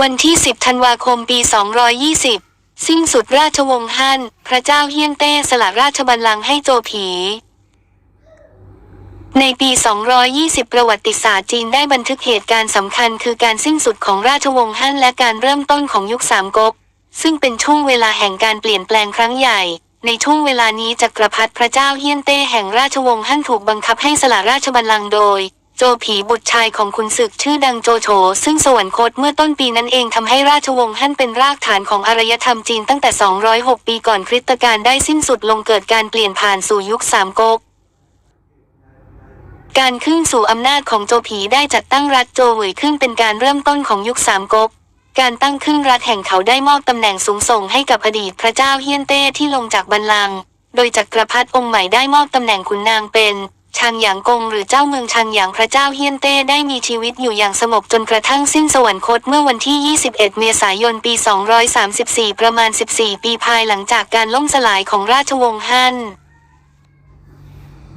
วันที่ 10 ธันวาคมปี 220 สิ้นสุดราชวงศ์ฮั่น พระเจ้าเฮียนเต้สละราชบัลลังก์ให้โจผี ในปี 220 ประวัติศาสตร์จีนได้บันทึกเหตุการณ์สำคัญคือการสิ้นสุดของราชวงศ์ฮั่นและการเริ่มต้นของยุคสามก๊ก ซึ่งเป็นช่วงเวลาแห่งการเปลี่ยนแปลงครั้งใหญ่ ในช่วงเวลานี้จักรพรรดิพระเจ้าเฮียนเต้แห่งราชวงศ์ฮั่นถูกบังคับให้สละราชบัลลังก์โดย โจผีบุตรชายของขุนศึกชื่อดังโจโฉซึ่งสวรรคตเมื่อต้นปีนั้นเองทำให้ราชวงศ์ฮั่นเป็นรากฐานของอารยธรรมจีนตั้งแต่ 206 ปีก่อนคริสตกาลได้สิ้นสุดลงเกิดการเปลี่ยนผ่านสู่ยุคสามก๊กการขึ้นสู่อำนาจของโจผีได้จัดตั้งรัฐโจวเหวยขึ้นเป็นการเริ่มต้นของยุคสามก๊กการตั้งขึ้นรัฐแห่งเขาได้มอบตำแหน่งสูงส่งให้กับอดีตพระเจ้าเฮียนเต้ที่ลงจากบัลลังก์โดยจักรพรรดิองค์ใหม่ได้มอบตำแหน่งขุนนางเป็น ชางหยางกงหรือเจ้าเมืองชางหยางพระเจ้าเฮียนเต้ได้มีชีวิตอยู่อย่างสงบจนกระทั่งสิ้นสวรรคตเมื่อวันที่ 21 เมษายน ปี 234 ประมาณ 14 ปีภายหลังจากการล่มสลายของราชวงศ์ฮั่น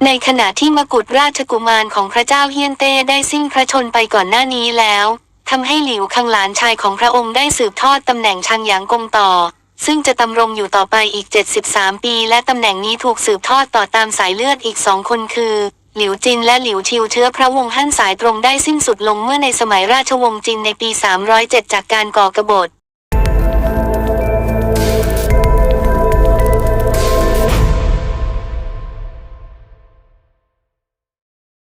ในขณะที่มกุฎราชกุมารของพระเจ้าเฮียนเต้ได้สิ้นพระชนไปก่อนหน้านี้แล้วทำให้หลิวคังหลานชายของพระองค์ได้สืบทอดตำแหน่งชางหยางกงต่อ ซึ่งจะดำรงอยู่ต่อไปอีก 73 ปี และตำแหน่งนี้ถูกสืบทอดต่อตามสายเลือดอีกสองคนคือ หลิวจินและหลิวชิวเชื้อพระวงศ์ฮั่นสายตรงได้สิ้นสุดลงเมื่อในสมัยราชวงศ์จินในปี 307 จากการก่อกบฏ